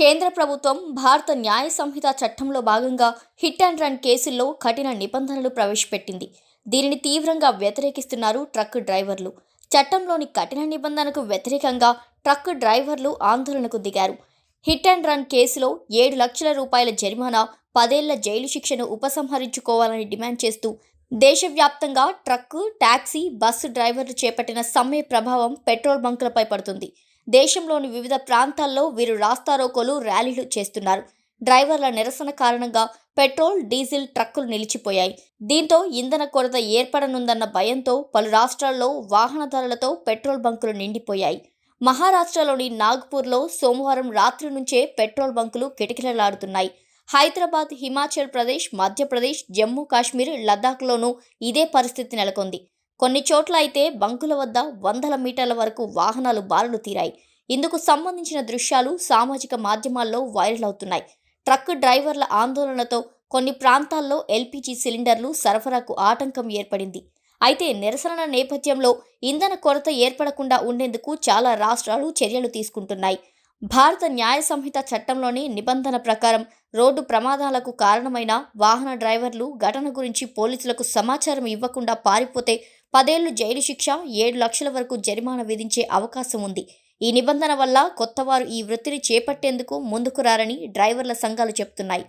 కేంద్ర ప్రభుత్వం భారత న్యాయ సంహిత చట్టంలో భాగంగా హిట్ అండ్ రన్ కేసుల్లో కఠిన నిబంధనలు ప్రవేశపెట్టింది. దీనిని తీవ్రంగా వ్యతిరేకిస్తున్నారు ట్రక్ డ్రైవర్లు. చట్టంలోని కఠిన నిబంధనకు వ్యతిరేకంగా ట్రక్ డ్రైవర్లు ఆందోళనకు దిగారు. హిట్ అండ్ రన్ కేసులో ఏడు లక్షల రూపాయల జరిమానా పదేళ్ళ జైలు శిక్షను ఉపసంహరించుకోవాలని డిమాండ్ చేస్తూ దేశవ్యాప్తంగా ట్రక్కు టాక్సీ బస్సు డ్రైవర్లు చేపట్టిన సమ్మె ప్రభావం పెట్రోల్ బంకులపై పడుతుంది. దేశంలోని వివిధ ప్రాంతాల్లో వీరు రాస్తారోకోలు ర్యాలీలు చేస్తున్నారు. డ్రైవర్ల నిరసన కారణంగా పెట్రోల్ డీజిల్ ట్రక్కులు నిలిచిపోయాయి. దీంతో ఇంధన కొరత ఏర్పడనుందన్న భయంతో పలు రాష్ట్రాల్లో వాహనదారులతో పెట్రోల్ బంకులు నిండిపోయాయి. మహారాష్ట్రలోని నాగ్పూర్లో సోమవారం రాత్రి నుంచే పెట్రోల్ బంకులు కిటకిలలాడుతున్నాయి హైదరాబాద్ హిమాచల్ ప్రదేశ్ మధ్యప్రదేశ్ జమ్మూ కాశ్మీర్ లద్దాఖ్లోనూ ఇదే పరిస్థితి నెలకొంది. కొన్ని చోట్ల అయితే బంకుల వద్ద వందల మీటర్ల వరకు వాహనాలు బారులు తీరాయి. ఇందుకు సంబంధించిన దృశ్యాలు సామాజిక మాధ్యమాల్లో వైరల్ అవుతున్నాయి. ట్రక్ డ్రైవర్ల ఆందోళనతో కొన్ని ప్రాంతాల్లో ఎల్పీజీ సిలిండర్లు సరఫరాకు ఆటంకం ఏర్పడింది. అయితే నిరసనల నేపథ్యంలో ఇంధన కొరత ఏర్పడకుండా ఉండేందుకు చాలా రాష్ట్రాలు చర్యలు తీసుకుంటున్నాయి. భారత న్యాయ సంహిత చట్టంలోని నిబంధన ప్రకారం రోడ్డు ప్రమాదాలకు కారణమైన వాహన డ్రైవర్లు ఘటన గురించి పోలీసులకు సమాచారం ఇవ్వకుండా పారిపోతే పదేళ్ళు జైలు శిక్ష ఏడు లక్షల వరకు జరిమానా విధించే అవకాశం ఉంది. ఈ నిబంధన వల్ల కొత్తవారు ఈ వృత్తిని చేపట్టేందుకు ముందుకు రారని డ్రైవర్ల సంఘాలు చెబుతున్నాయి